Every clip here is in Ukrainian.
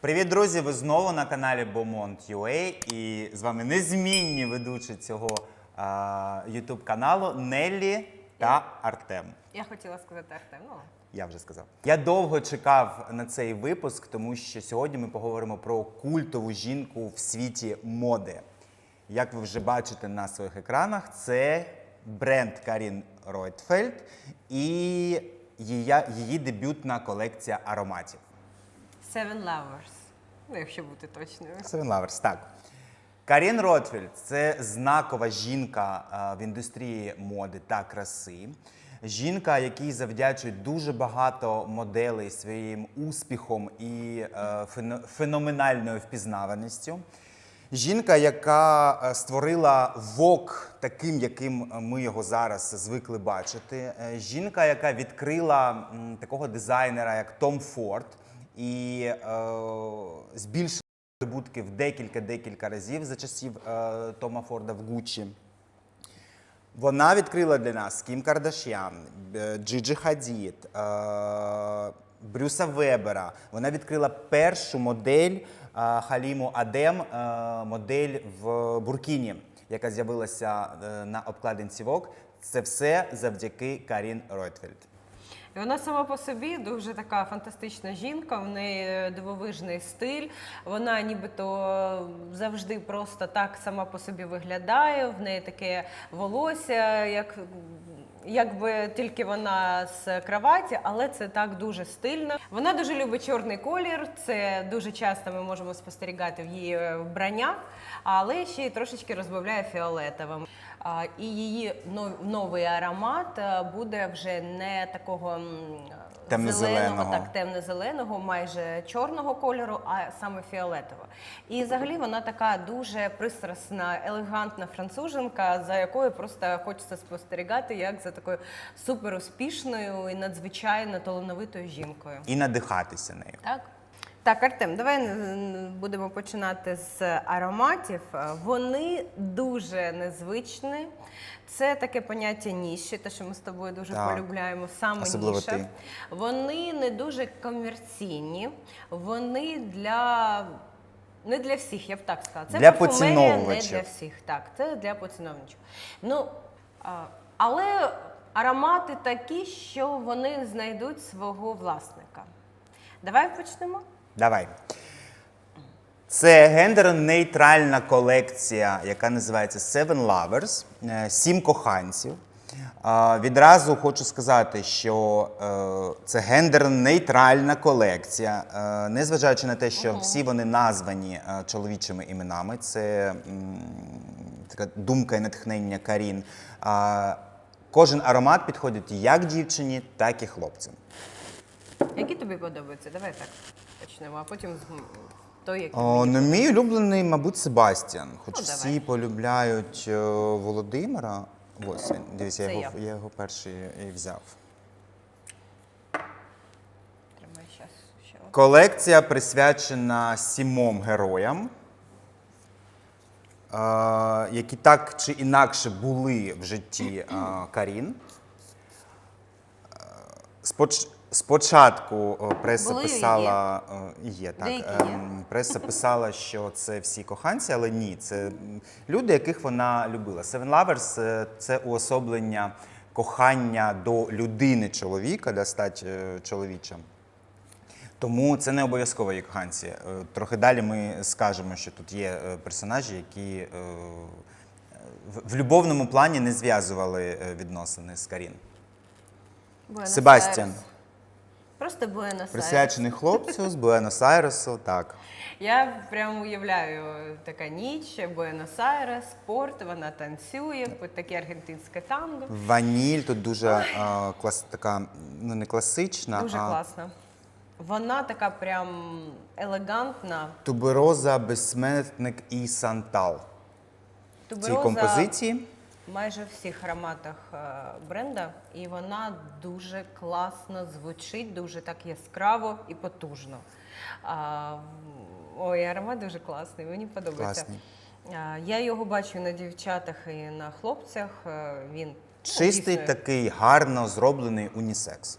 Привіт, друзі! Ви знову на каналі Beaumont UA і з вами незмінні ведучі цього YouTube каналу Неллі та Артем. Я хотіла сказати Артем. Ну, Я вже сказав. Я довго чекав на цей випуск, тому що сьогодні ми поговоримо про культову жінку в світі моди. Як ви вже бачите на своїх екранах, це бренд Карін Ройтфельд і її, її дебютна колекція ароматів. Seven Lovers. Ну, якщо бути точною. Seven Lovers, так. Карін Ротфельд це знакова жінка а, в індустрії моди та краси. Жінка, якій завдячують дуже багато моделей своїм успіхом і е, феноменальною впізнаваністю. Жінка, яка е, створила ВОК таким, яким ми його зараз звикли бачити. Е, Жінка, яка відкрила такого дизайнера, як Том Форд, і е, збільшила прибутки в декілька-декілька разів за часів е, Тома Форда в Гуччі. Вона відкрила для нас Кім Кардашян, е, Джиджи Хадід, е, Брюса Вебера. Вона відкрила першу модель е, Халіму Адем, модель в Буркіні, яка з'явилася на обкладинці Vogue. Це все завдяки Карін Ройтфельд. І вона сама по собі дуже така фантастична жінка, в неї дивовижний стиль. Вона нібито завжди просто так сама по собі виглядає. В неї таке волосся, як. Якби тільки вона з кроваті, але це так дуже стильно. Вона дуже любить чорний колір. Це дуже часто ми можемо спостерігати в її вбраннях, але ще й трошечки розбавляє фіолетовим. І її нов- новий аромат е, буде вже не такого Темно-зеленого. зеленого, так темно-зеленого, майже чорного кольору, а саме фіолетового. І взагалі вона така дуже пристрасна, елегантна француженка, за якою просто хочеться спостерігати, як за такою суперуспішною і надзвичайно талановитою жінкою. І надихатися нею. Так. Так, Артем, давай будемо починати з ароматів. Е, Вони дуже незвичні. Це таке поняття ніші, те, що ми з тобою дуже Так. полюбляємо, саме Особливо ніша. ти. Вони не дуже комерційні, вони для. Не для всіх, я б так сказала. Це Для не для всіх. Так, це для поціновувачів. Ну, але аромати такі, що вони знайдуть свого власника. Давай почнемо. Давай. Це гендерно-нейтральна колекція, яка називається Seven Lovers, е, сім коханців. Відразу хочу сказати, що е, це гендерно-нейтральна колекція, е, незважаючи на те, що всі вони названі чоловічими іменами. Це така думка і натхнення Карін. Кожен аромат підходить як дівчині, так і хлопцям. Які тобі подобаються? Давай так почнемо, а потім з м, той, який О, ну, мій улюблений, мабуть, Себастьян. Хоч Ну, всі давай. полюбляють е, Володимира. Ось. Дивіться, я Це його, я. я його перший і взяв. Тримай щас ще. Колекція присвячена сімом героям, е, які так чи інакше були в житті е, Карін. Е, Споч... Спочатку е, преса Були і писала е, є так. Деякі є. ем, Преса писала, що це всі коханці, але ні, це люди, яких вона любила. Seven Lovers е, – це уособлення кохання до людини чоловіка, да, стать е, чоловічим. Тому це не обов'язково є коханці. Е, Трохи далі ми скажемо, що тут є е, персонажі, які е, в- в любовному плані не зв'язували е, відносини з Карін. Буенос-Айрес. Себастьян. Просто Буенос-Айрес. Присвячений хлопцю з Буенос-Айресу, так. Я прямо уявляю така ніч, Буенос-Айрес, спорт, вона танцює, таке аргентинське танго. Ваніль тут дуже е, клас, така, ну не класична, Дуже а класно. Вона така прям елегантна. тубероза, безсмертник і сантал. В цій композиції. Майже всіх ароматах е, бренда, і вона дуже класно звучить, дуже так яскраво і потужно. А, ой, аромат дуже класний, мені подобається. Класний. Я його бачу на дівчатах і на хлопцях. е, Він ну, Чистий дійсно, такий гарно зроблений унісекс.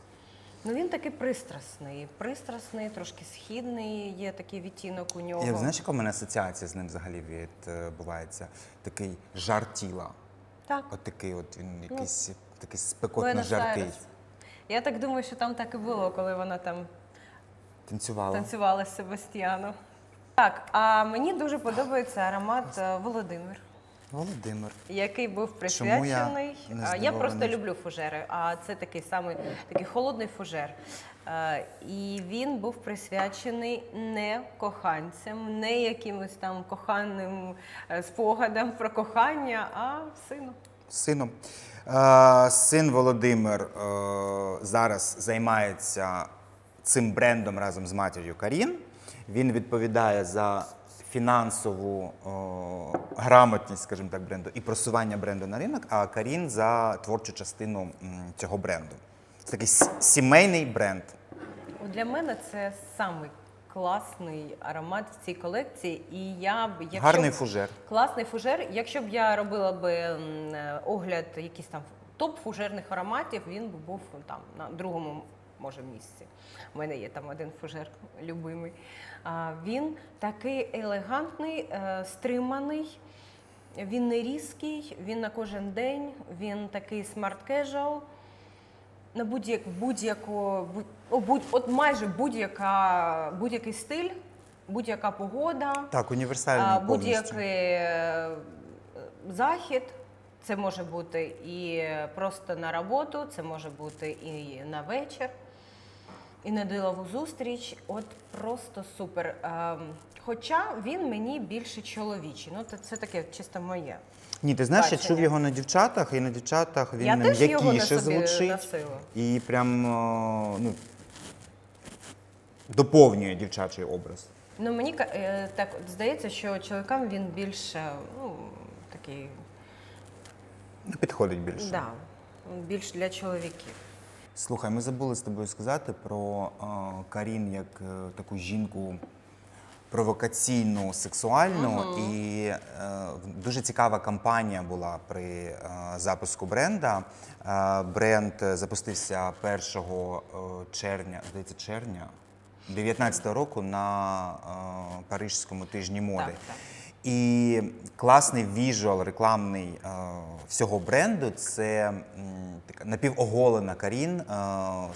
Ну він такий пристрасний, пристрасний, трошки східний, є такий відтінок у нього. Я знаєш, яка в мене асоціація з ним взагалі відбувається? Такий жар тіла. Так. От такий, от він Ну, якийсь такий спекотно жаркий. Я так думаю, що там так і було, коли вона там Танцювала. танцювала з Себастьяном. Так, а мені дуже подобається аромат е, Володимир. Володимир. який був Чому я присвячений. Я просто люблю фужери, а це такий самий такий холодний фужер. І він був присвячений не коханцям, не якимось там коханим е, спогадам про кохання, а сину. Сином. Е, син Володимир е, зараз займається цим брендом разом з матір'ю Карін. Він відповідає за фінансову е, грамотність, скажімо так, бренду і просування бренду на ринок, а Карін за творчу частину цього бренду. Це такий сімейний бренд. Для мене це самий класний аромат в цій колекції. І я б якщо Гарний фужер. Класний фужер. Якщо б я робила би е, огляд якийсь там топ фужерних ароматів, він би був там на другому може місці. У мене є там один фужер любимий. Він такий елегантний, е, стриманий. Він не різкий, він на кожен день, він такий смарт кежуал. На будь-як будь-яку будь, от майже будь-яка будь-який стиль, будь-яка погода. Так, універсальний повністю. Будь-який е, захід. Це може бути і просто на роботу, це може бути і на вечір, і на ділову зустріч. От просто супер. Ем, Хоча він мені більше чоловічий. Ну, це, таке чисто моє. Ні, ти знаєш, я чув його на дівчатах, і на дівчатах він Я теж його на м'якіше собі звучить. носила. І прям ну, доповнює дівчачий образ. Ну мені е, так здається, що чоловікам він більше ну, такий, підходить більше. да, більш для чоловіків. Слухай, ми забули з тобою сказати про е, Карін як е, таку жінку провокаційну, сексуальну. І е, дуже цікава кампанія була при е, запуску бренда. Е, бренд запустився 1 е, червня, здається, червня 19-го року на е, Парижському тижні моди. Так, так. І класний віжуал рекламний е, всього бренду це м, така напівоголена Карін е,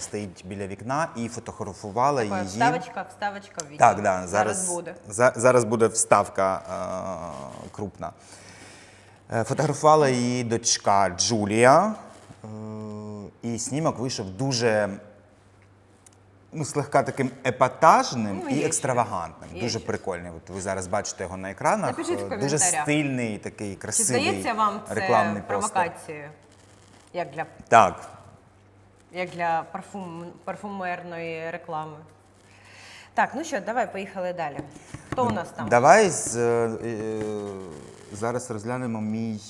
стоїть біля вікна і фотографувала Така її. вставочка, вставочка в відео. Так, да, зараз, буде. За, зараз буде вставка е, крупна. Е, Фотографувала її дочка Джулія. Е, і знімок вийшов дуже ну, слегка таким епатажним Ну, і є екстравагантним. Є Дуже щось. прикольний. От ви зараз бачите його на екранах. Напишіть в Е, Дуже коментарях. стильний, такий Чи красивий здається вам це рекламний провокацією? Як для, Так. як для парфум, парфумерної реклами? Так, ну що, давай поїхали далі. Хто у нас там? Давай з, е, е, зараз розглянемо мій,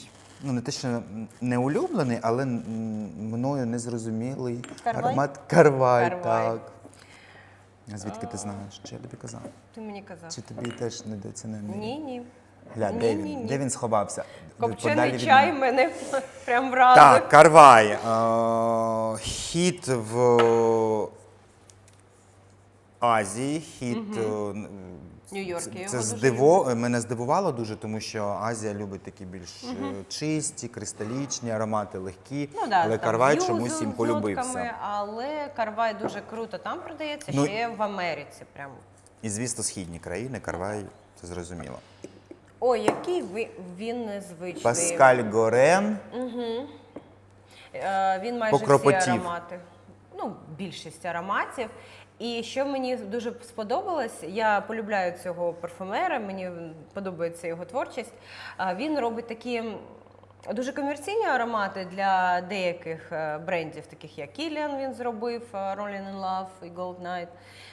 ну не те, що не улюблений, але м, мною незрозумілий Карвай? аромат Карвай. Карвай. Так. А звідки ти знаєш? Чи я тобі казав? Ти мені казав. Чи тобі теж недооцінений? Ні, ні. Гля, де ні, він? ні. Де він сховався? Подалі Копчений від чай мене. мене прям вразив. Так, Карвай. Е, хіт в Азії, е, н- Нью-Йорк Це, здиво... мене здивувало дуже, тому що Азія любить такі більш е, чисті, кристалічні аромати, легкі. Ну, да, але Карвай чомусь їм полюбився. Але Карвай дуже круто там продається, Ну, ще в Америці. Прям. І звісно, східні країни, Карвай, це зрозуміло. Ой, який ви- він незвичний. Паскаль Горен. Е, Він майже Покропотів. всі аромати. Ну, більшість ароматів. І що мені дуже сподобалось, я полюбляю цього парфумера, мені подобається його творчість. Він робить такі дуже комерційні аромати для деяких е, брендів, таких як Kilian він зробив, е, Rolling in Love і Gold Night.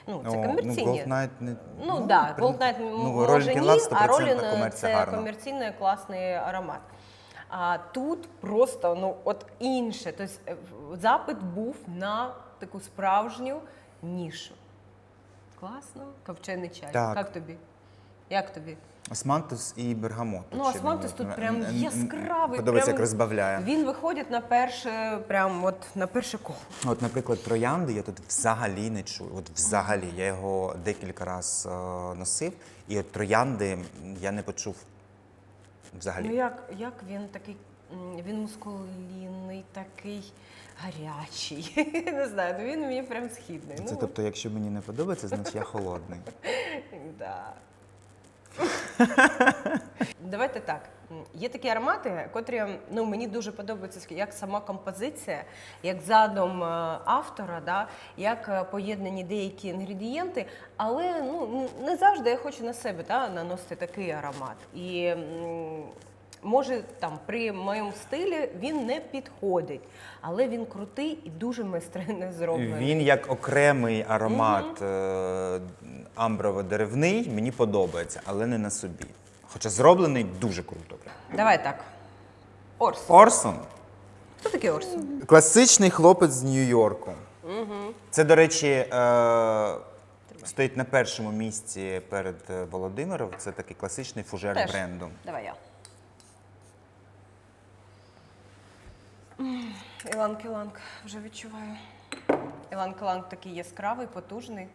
Ну, це О, комерційні. Ну, Gold Night не... Ну так, да, Gold Night ну, може ні, а 100% Rolling це комерційний класний аромат. А тут просто ну от інше. Тобто е, запит був на таку справжню нішу. Класно, копчений чай. Так. Як тобі? Як тобі? Османтус і бергамот. Ну, ще османтус тут е, прям яскравий. Подобається, прям як розбавляє. Він виходить на перше, прям от на перше коло. От, наприклад, троянди я тут взагалі не чую. От взагалі, я його декілька разів носив, і от троянди я не почув взагалі. Ну як, як він такий, він мускулінний, такий гарячий. Не знаю, ну він мені прям східний. Це ну, тобто, якщо мені не подобається, значить я холодний. Да. Давайте так. Є такі аромати, котрі ну, мені дуже подобаються як сама композиція, як задум е, автора, да, як е, поєднані деякі інгредієнти, але ну, не завжди я хочу на себе да, наносити такий аромат. І може там при моєму стилі він не підходить, але він крутий і дуже майстерно зроблений. Він як окремий аромат е, амброво-деревний, мені подобається, але не на собі. Хоча зроблений дуже круто. Давай так. Орс. Орсон Хто такий Орс? класичний хлопець з Нью-Йорку. Це, до речі, е, стоїть на першому місці перед е, Володимиром. Це такий класичний фужер Теж. бренду. Давай я. М, Іланг-іланг, вже відчуваю. Іланг-іланг такий яскравий, потужний.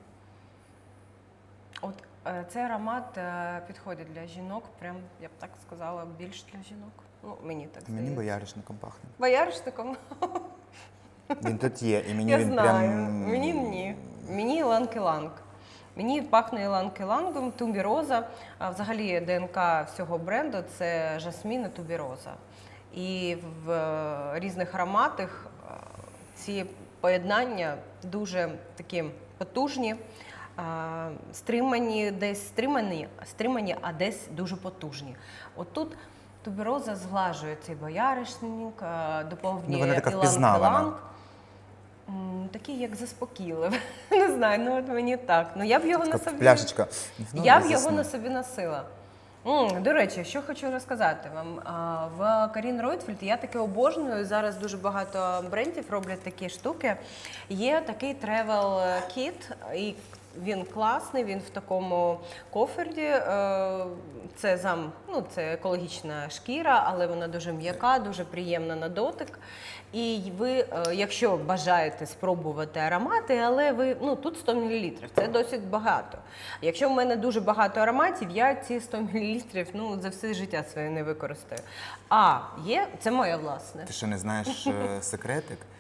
От е, цей аромат е, підходить для жінок, прям, я б так сказала, більш для жінок. Ну, мені так Мені бояришником пахне. Бояришником? Він тут є, і мені Я він знаю. прям. Мені ні. Мені іланг-іланг. Мені пахне іланг-ілангом, тубіроза. А взагалі ДНК всього бренду це жасмін і тубіроза. І в е, різних ароматах е, ці поєднання дуже такі потужні, е, стримані, десь стримані, стримані, а десь дуже потужні. От тут тубіроза зглажує цей бояришник, доповнює Ну, така іланг-іланг. впізнавана. Такий, як заспокійливий. Не знаю, ну от мені так. Ну я б його на собі. пляшечка. Ну, Я б його на собі носила. До речі, що хочу розказати вам. В Карін Ройтфельд я таке обожнюю. Зараз дуже багато брендів роблять такі штуки. Є такий тревел кіт, і він класний, він в такому коферді. Е, Це зам, ну це екологічна шкіра, але вона дуже м'яка, дуже приємна на дотик. І ви, е, якщо бажаєте спробувати аромати, але ви ну тут 100 мл, це досить багато. Якщо в мене дуже багато ароматів, я ці 100 мл ну, за все життя своє не використаю. А є, це моє власне. Ти що не знаєш е,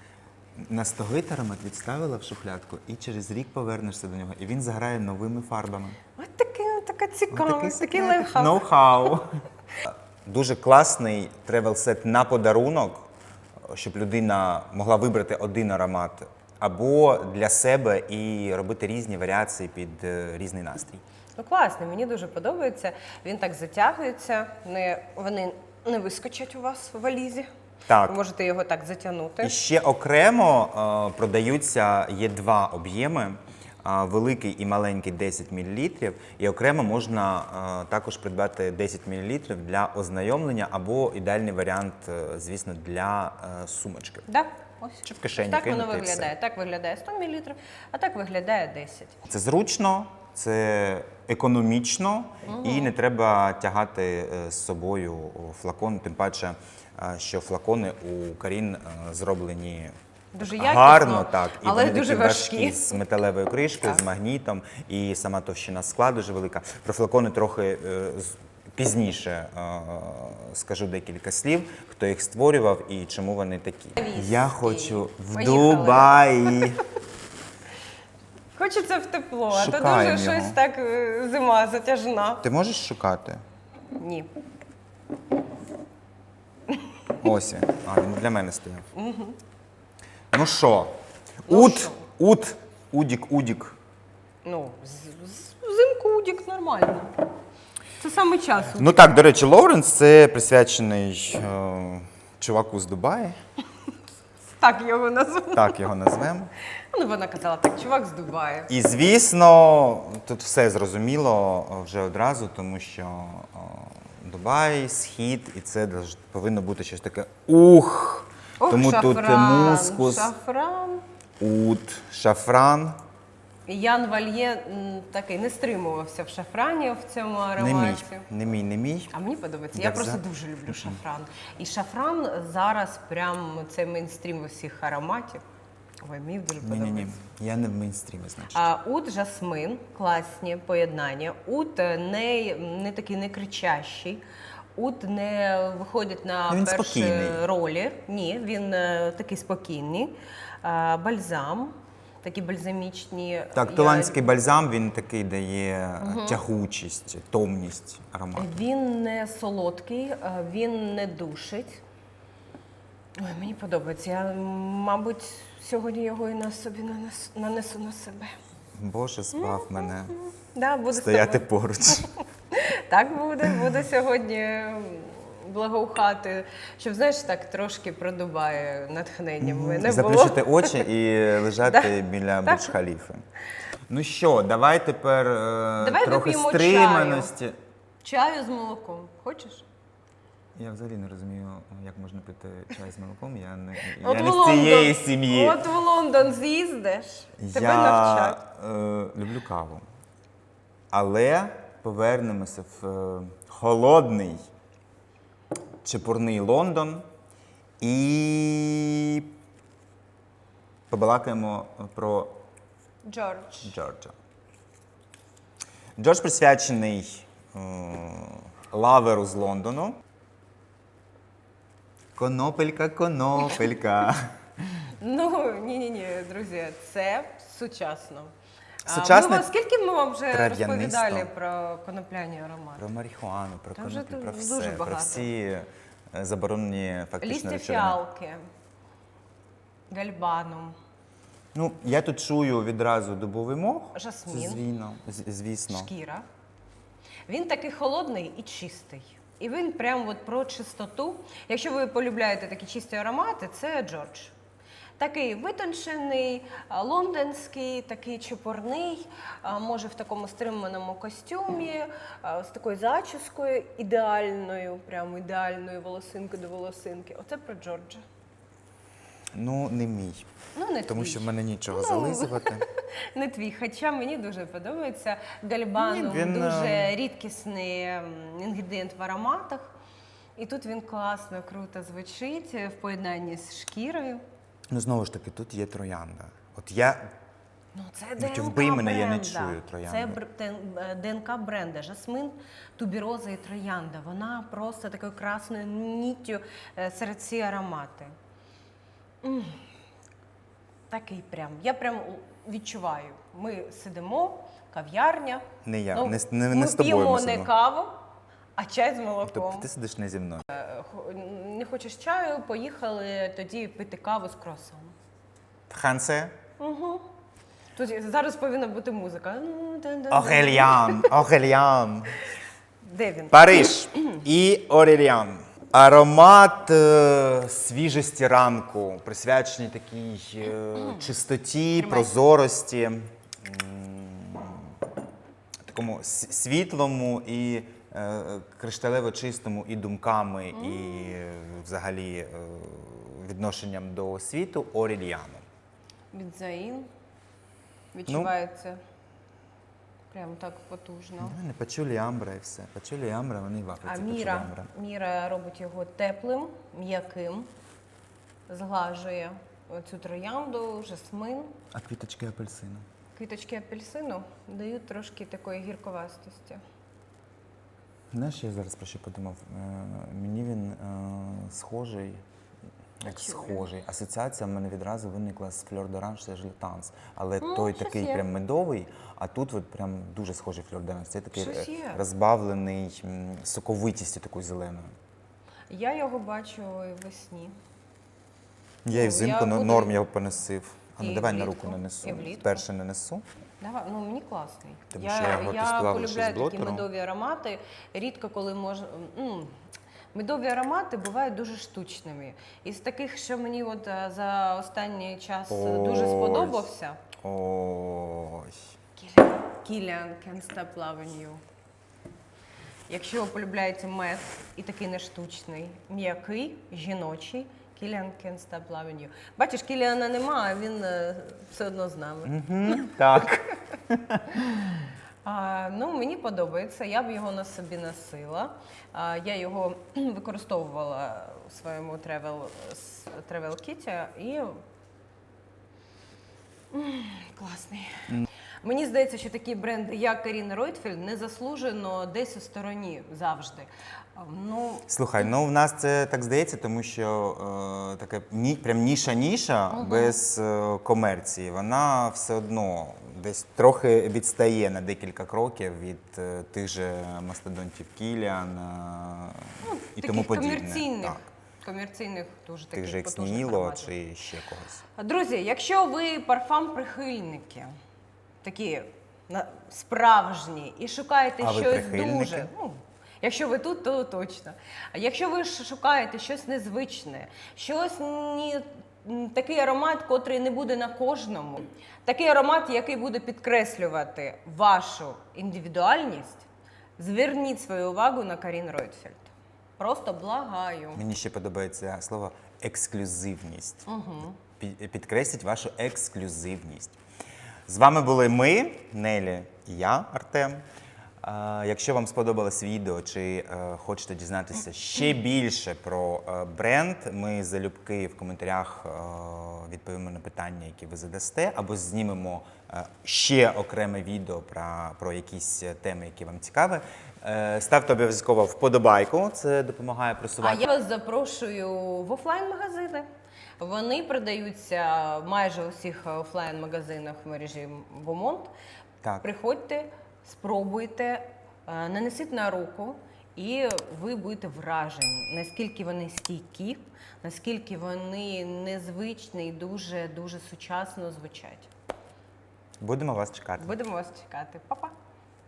секретик? Настоговий аромат відставила в шухлядку і через рік повернешся до нього, і він заграє новими фарбами. Ось таке, така цікава, такий, лайфхак. Ноу-хау. Дуже класний тревел-сет на подарунок, щоб людина могла вибрати один аромат або для себе і робити різні варіації під е, різний настрій. Ну класний, мені дуже подобається. Він так затягується, не, вони не вискочать у вас в валізі. Так. Ви можете його так затягнути. І ще окремо е, продаються є два об'єми. е, Великий і маленький 10 мл, і окремо можна е, також придбати 10 мл для ознайомлення або ідеальний варіант, е, звісно, для е, сумочки. Да? Ось. Чи в кишені Так воно кинути і все. виглядає. Так виглядає 100 мл, а так виглядає 10. Це зручно, це економічно і не треба тягати е, з собою флакон, тим паче, е, що флакони у Карін е, зроблені. Дуже якісно, гарно, так, і але вони дуже такі важкі. з металевою кришкою, Так. з магнітом, і сама товщина скла дуже велика. Про флакони трохи е, пізніше е, скажу декілька слів, хто їх створював і чому вони такі. Я хочу в Поїхали. Дубаї. Хочеться в тепло, а то Шукаємо дуже його. щось так е, зима затяжна. Ти можеш шукати? Ні. Ось він. А, він для мене стояв. Ну що? Ут, що? ут, удік, удік. Ну, з- з- взимку удік нормально. Це саме час. Ну так, до речі, Лоуренс це присвячений е, чуваку з Дубаї. Так його назвемо. Так його назвемо. Ну, вона казала, так, чувак з Дубаю. І звісно, тут все зрозуміло е, вже одразу, тому що о, Дубай, схід, і це повинно бути щось таке ух. Ох, тому тут мускус, Шафран. ут, шафран. Ян Вальє м, такий не стримувався в шафрані в цьому Не ароматі. мій, не мій, не мій. А мені подобається. Я Як просто за- дуже люблю шафран. І шафран зараз прям це мейнстрім усіх ароматів. Ой, мені дуже Ні, ні, подобається. ні. Я не в мейнстрімі, значить. А ут жасмин, класні поєднання. Ут е, не, не такий не кричащий. Ут не виходить на Ну, він перші спокійний. ролі. Ні, він е, такий спокійний. А, бальзам, такі бальзамічні. Так, Я- бальзам він такий дає тягучість, томність аромату. Він не солодкий, е, він не душить. Ой, мені подобається. Я, мабуть, сьогодні його і на собі нанесу, нанесу на себе. Боже, спав мене Да, буду стояти поруч. Так буде, буду сьогодні благоухати, щоб знаєш, так трошки продубає натхнення. в мене було. Заплющити очі і лежати біля Так. Бурдж-Халіфи. Ну що, давай тепер е, Давай трохи вип'ємо стриманості. Чаю з молоком. Хочеш? Я взагалі не розумію, як можна пити чай з молоком. Я не, я не з цієї сім'ї. От в Лондон з'їздиш, тебе я навчать. е, люблю каву. Але повернемося в е, холодний чепурний Лондон і побалакаємо про Джордж. Джорджа. Джордж присвячений е, лаверу з Лондону. Конопелька, конопелька. Ну ні, ні, ні, друзі, це сучасно. А, Сучасне Ми вам, скільки ми вам вже трав'янисто. розповідали про конопляні аромати? Про марихуану, про Там вже коноплю, про тут все, дуже про багато. всі е, заборонені фактично Лістя речовини. фіалки, гальбаном. Ну, я тут чую відразу дубовий мох. Жасмін. Це звісно, з- звісно. шкіра. Він такий холодний і чистий. І він прям от про чистоту. Якщо ви полюбляєте такі чисті аромати, це Джордж. Такий витончений, лондонський, такий чепурний, може в такому стриманому костюмі, з такою зачіскою ідеальною, прямо ідеальною волосинки до волосинки. Оце про Джорджа. Ну, не мій. Ну, не Тому твій. що в мене нічого Ну, зализувати. Не твій, хоча мені дуже подобається. Гальбанум Ні, він, дуже е, рідкісний інгредієнт в ароматах. І тут він класно, круто звучить в поєднанні з шкірою. Ну, знову ж таки, тут є троянда. От я Ну, це ДНК вбий мене, я не чую троянди. Це бр- е, ДНК бренда. Жасмин, тубіроза і троянда. Вона просто такою красною ніттю е, серед ці аромати. М. Такий прям. Я прям відчуваю. Ми сидимо, кав'ярня. не я, Ну, не, з- не, ми не з тобою. п'ємо ми не сидимо. каву, а чай з молоком. Тобто ти сидиш не зі мною. Не хочеш чаю, поїхали тоді пити каву з кросом. Франце? Тут зараз повинна бути музика. Орельян, Орельян. Де він? Париж і Орельян. Аромат е, свіжості ранку, присвячений такій е, чистоті, прозорості, м, такому с- світлому і е, кришталево чистому і думками, і е, взагалі е, відношенням до світу Орельяну. Бідзаїн. Відчувається. Прям так потужно. Ну, не пачулі амбра і все. Пачулі амбра, вони в А Африці Міра, амбра. Міра робить його теплим, м'яким, зглажує цю троянду, жасмин. А квіточки апельсину? Квіточки апельсину дають трошки такої гірковастості. Знаєш, я зараз про що подумав? Е, мені він е, схожий, як схожий. Асоціація в мене відразу виникла з фльор це ж летанс. Але Ну, той щось такий є. прям медовий, а тут от прям дуже схожий фльор. Це такий Щось е, є. розбавлений м, соковитістю такою зеленою. Я його бачу і весні. Я і Ну, взимку я на буду- норм його поносив. А ну І давай на влітку, руку нанесу. і влітку. Вперше не несу. Давай, ну мені класний. Тому я, що я його з полюбляю такі блотером. медові аромати. Рідко коли можна. м, Медові аромати бувають дуже штучними. Із таких, що мені от е, за останній час е, дуже сподобався. Ой. Кіліан Can't Stop Loving You. Якщо ви полюбляєте мед і такий не штучний, м'який, жіночий, Кіліан Can't Stop Loving You. Бачиш, Кіліана нема, а він е, все одно з нами. Мгм, Так. А, ну, мені подобається, я б його на собі носила. А, я його використовувала у своєму travel kit і класний. Мені здається, що такі бренди, як Каріна Ройтфельд, незаслужено десь у стороні завжди. Ну, Слухай, ну в нас це так здається, тому що е, таке ні, прям ніша-ніша без е, комерції, вона все одно десь трохи відстає на декілька кроків від е, тих же мастодонтів Кіліан е, і тому Ну, подібне. комерційних, Так, комерційних дуже тих таких же потужних Ексніло чи ще когось. Друзі, якщо ви парфам-прихильники, такі на- справжні, і шукаєте А ви щось прихильники? дуже. Ну, якщо ви тут, то точно. А якщо ви ж шукаєте щось незвичне, щось ні, м, такий аромат, котрий не буде на кожному, такий аромат, який буде підкреслювати вашу індивідуальність, зверніть свою увагу на Карін Ройтфельд. Просто благаю. Мені ще подобається слово ексклюзивність. Угу. Під- Підкресліть вашу ексклюзивність. З вами були ми, Нелі і я, Артем. Якщо вам сподобалось відео чи е, хочете дізнатися ще більше про е, бренд, ми залюбки в коментарях е, відповімо на питання, які ви задасте, або знімемо ще окреме відео про, про якісь теми, які вам цікаві. Ставте обов'язково вподобайку, це допомагає А просувати. я вас запрошую в офлайн-магазини. Вони продаються майже у всіх офлайн-магазинах в мережі Бомонт. Так. Приходьте, спробуйте, е, нанесіть на руку, і ви будете вражені, наскільки вони стійкі, наскільки вони незвичні і дуже дуже сучасно звучать. Будемо вас чекати. Будемо вас чекати. Па-па!